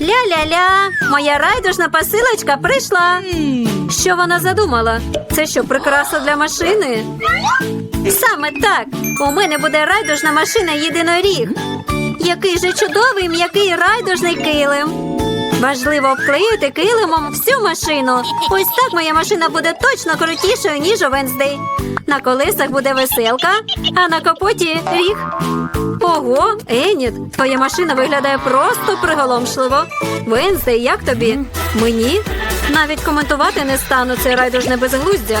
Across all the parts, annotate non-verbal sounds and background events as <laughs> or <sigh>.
Ля-ля-ля, моя райдужна посилочка прийшла. Що вона задумала? Це що, прикраса для машини? Саме так. У мене буде райдужна машина єдиноріг. Який же чудовий м'який райдужний килим. Важливо обклеїти килимом всю машину. Ось так моя машина буде точно крутішою, ніж у Венздей. На колесах буде веселка, а на капоті ріг. Ого, Еніт, твоя машина виглядає просто приголомшливо. Венздей, як тобі? Мені? Навіть коментувати не стану це райдужне безглуздя.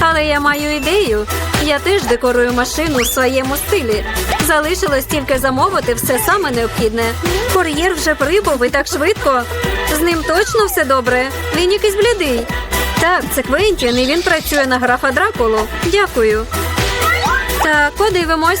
Але я маю ідею. Я теж декорую машину у своєму стилі. Залишилось тільки замовити все саме необхідне. Кур'єр вже прибув і так швидко. З ним точно все добре. Він якийсь блідий. Так, це Квентін, і він працює на графа Дракулу. Дякую. Так, подивимось.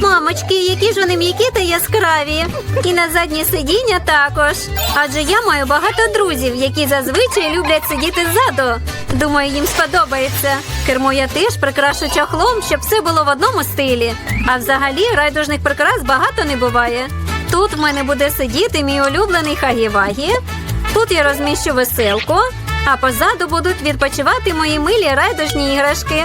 Мамочки, які ж вони м'які та яскраві. І на заднє сидіння також. Адже я маю багато друзів, які зазвичай люблять сидіти ззаду. Думаю, їм сподобається. Кермо я теж прикрашу чохлом, щоб все було в одному стилі. А взагалі райдужних прикрас багато не буває. Тут в мене буде сидіти мій улюблений Хагі-Вагі. Тут я розміщу веселку, а позаду будуть відпочивати мої милі райдужні іграшки.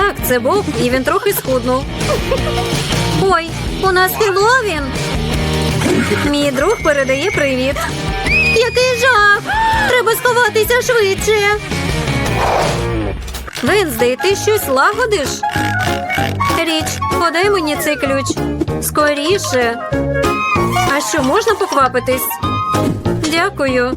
Так, це Боб, і він трохи схуднув. Ой, у нас Хеллоуін. Мій друг передає привіт. Який жах! Треба сховатися швидше. Венздей, ти щось лагодиш? Річ, подай мені цей ключ. Скоріше. А що, можна поквапитись? Дякую.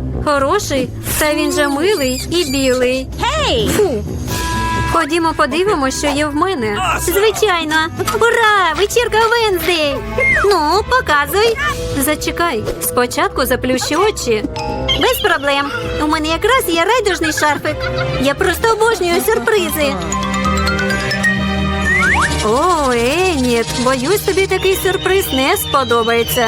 Хороший, та він же милий і білий. Гей! Фу. Ходімо, подивимося, що є в мене. Звичайно. Ура! Вечірка Венздей! Ну, показуй. Зачекай, спочатку заплющи очі. Без проблем. У мене якраз є райдужний шарфик. Я просто обожнюю сюрпризи. О, Еніт, боюсь, тобі такий сюрприз не сподобається.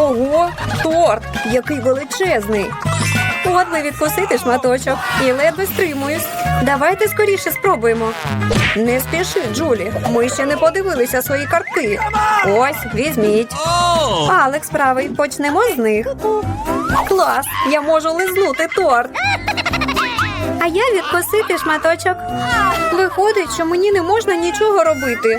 Ого, торт, який величезний. От би відкусити шматочок і ледве стримуюсь. Давайте скоріше спробуємо. Не спіши, Джулі. Ми ще не подивилися свої картки. Ось, візьміть. Алекс правий, почнемо з них. Клас! Я можу лизнути торт. А я відкусити шматочок. Виходить, що мені не можна нічого робити.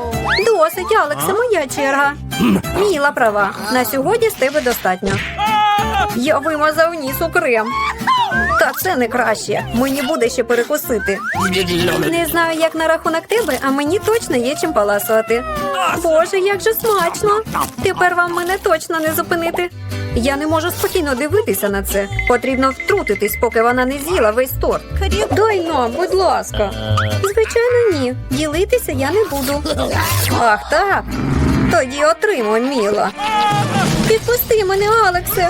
Досить, Алексе, моя черга. Міла права. На сьогодні з тебе достатньо. Я вимазав ніс у крем. Та це не краще. Мені буде ще перекусити. Не знаю, як на рахунок тебе, а мені точно є чим паласувати. Боже, як же смачно! Тепер вам мене точно не зупинити. Я не можу спокійно дивитися на це. Потрібно втрутитись, поки вона не з'їла весь торт. Дай нам, будь ласка. Звичайно, ні. Ділитися я не буду. Ах, так. Тоді отримуй, Міла. Підпусти мене, Алексе.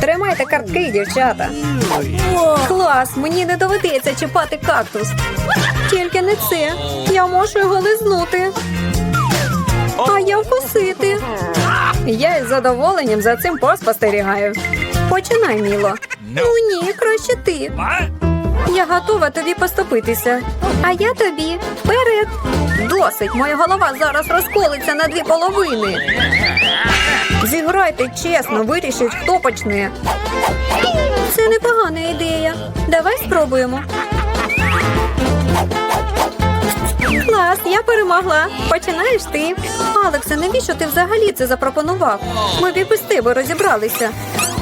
Тримайте картки, дівчата. Клас, мені не доведеться чіпати кактус. Тільки не це. Я можу його лизнути. А я вкусити. Я із задоволенням за цим поспостерігаю. Починай, Міло. Ну ні, краще ти. Я готова тобі поступитися. А я тобі вперед. Досить, моя голова зараз розколиться на дві половини. Зіграйте чесно, вирішить, хто почне. Це непогана ідея. Давай спробуємо. Клас, я перемогла. Починаєш ти. Алексе, навіщо ти взагалі це запропонував? Ми б і без тебе розібралися.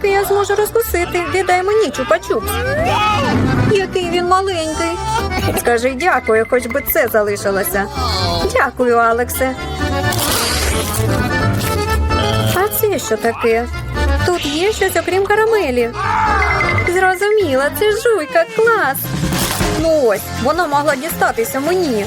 Так я зможу розкусити. Віддай мені чупа-чупс. Який він маленький. Скажи дякую, хоч би це залишилося. Дякую, Алексе. А це що таке? Тут є щось окрім карамелі. Зрозуміла, це жуйка, клас. Ну ось, вона могла дістатися мені.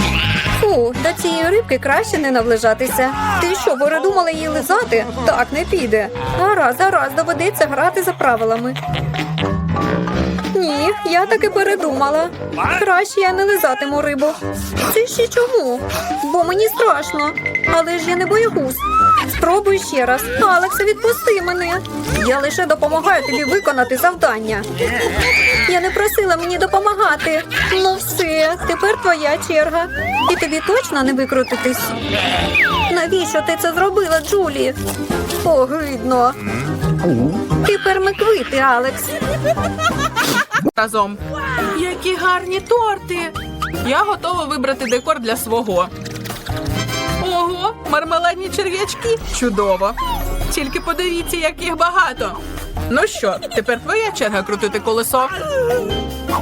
Фу, до цієї рибки краще не наближатися. Ти що, передумала її лизати? Так не піде. Гаразд, гаразд, доведеться грати за правилами. Ні, я таки передумала. Краще я не лизатиму рибу. Це ще чому? Бо мені страшно. Але ж я не боягуз. Спробуй ще раз. Алексе, відпусти мене. Я лише допомагаю тобі виконати завдання. Я не просила мені допомагати. Ну все, тепер твоя черга. І тобі точно не викрутитись. Навіщо ти це зробила, Джулі? Огидно. Тепер ми квити, Алекс. разом. Які гарні торти! Я готова вибрати декор для свого. Ого, мармеладні черв'ячки! Чудово! Тільки подивіться, як їх багато. Ну що, тепер твоя черга крутити колесо.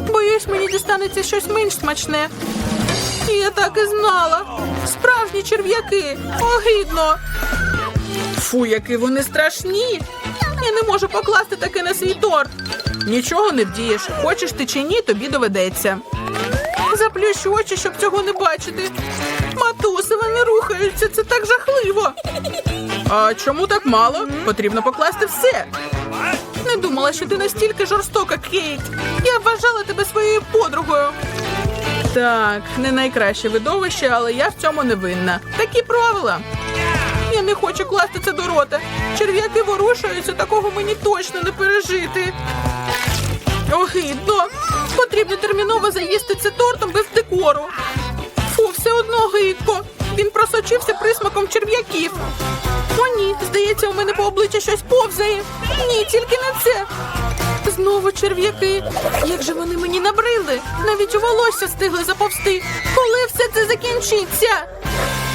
Боюсь, мені дістанеться щось менш смачне. Я так і знала. Справжні черв'яки. Огидно. Фу, які вони страшні. Я не можу покласти таке на свій торт. Нічого не вдієш. Хочеш ти чи ні, тобі доведеться. Заплющ очі, щоб цього не бачити. Матуси, вони це так жахливо. А чому так мало? Потрібно покласти все. Не думала, що ти настільки жорстока, Кейт. Я вважала тебе своєю подругою. Так, не найкраще видовище, але я в цьому не винна. Такі правила. Я не хочу класти це до рота. Черв'яки ворушаються, такого мені точно не пережити. Огидно. Потрібно терміново заїсти це тортом без декору. Фу, все одно гидко. Він просочився присмаком черв'яків. О, ні, здається, у мене по обличчі щось повзає. Ні, тільки не це. Знову черв'яки. Як же вони мені набрили? Навіть у волосся стигли заповзти. Коли все це закінчиться?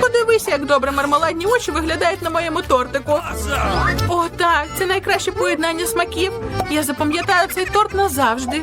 Подивися, як добре мармеладні очі виглядають на моєму тортику. О, так, це найкраще поєднання смаків. Я запам'ятаю цей торт назавжди.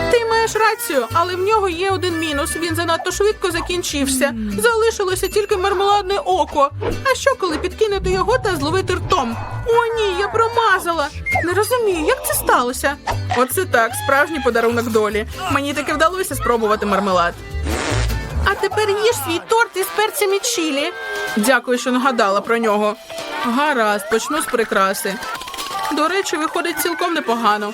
Ти маєш рацію, але в нього є один мінус. Він занадто швидко закінчився. Залишилося тільки мармеладне око. А що, коли підкинути його та зловити ртом? О, ні, я промазала. Не розумію, як це сталося. Оце так, справжній подарунок долі. Мені таки вдалося спробувати мармелад. А тепер їж свій торт із перцями чілі. Дякую, що нагадала про нього. Гаразд, почну з прикраси. До речі, виходить цілком непогано.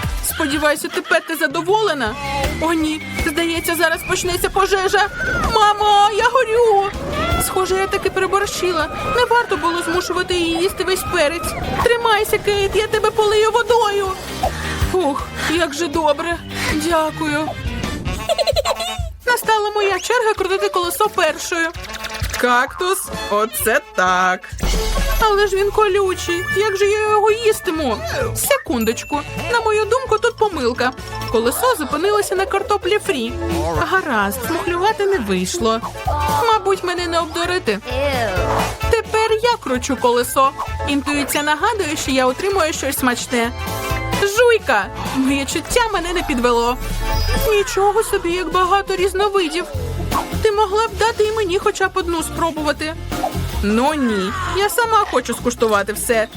Сподіваюся, тепер ти задоволена. О, ні, здається, зараз почнеться пожежа. Мамо, я горю. Схоже, я таки переборщила. Не варто було змушувати її їсти весь перець. Тримайся, Кейт, я тебе полию водою. Ух, як же добре. Дякую. <laughs> Настала моя черга крутити колесо першою. Кактус, оце так. Але ж він колючий. Як же я його їстиму? Секундочку. На мою думку, тут помилка. Колесо зупинилося на картоплі фрі. Гаразд, смухлювати не вийшло. Мабуть, мене не обдурити. Тепер я кручу колесо. Інтуїція нагадує, що я отримую щось смачне. Жуйка! Моє чуття мене не підвело. Нічого собі, як багато різновидів. Ти могла б дати і мені хоча б одну спробувати. Ну ні, я сама хочу скуштувати все.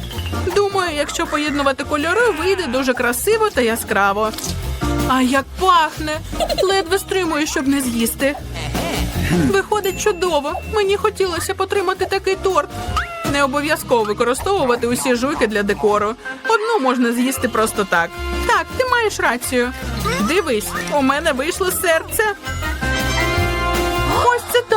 Думаю, якщо поєднувати кольори, вийде дуже красиво та яскраво. А як пахне! Ледве стримую, щоб не з'їсти. Виходить чудово. Мені хотілося потримати такий торт. Не обов'язково використовувати усі жуйки для декору. Одну можна з'їсти просто так. Так, ти маєш рацію. Дивись, у мене вийшло серце.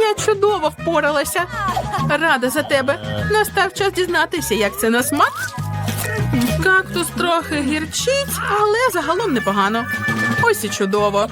Я чудово впоралася. Рада за тебе. Настав час дізнатися, як це на смак. Кактус трохи гірчить, але загалом непогано. Ось і чудово.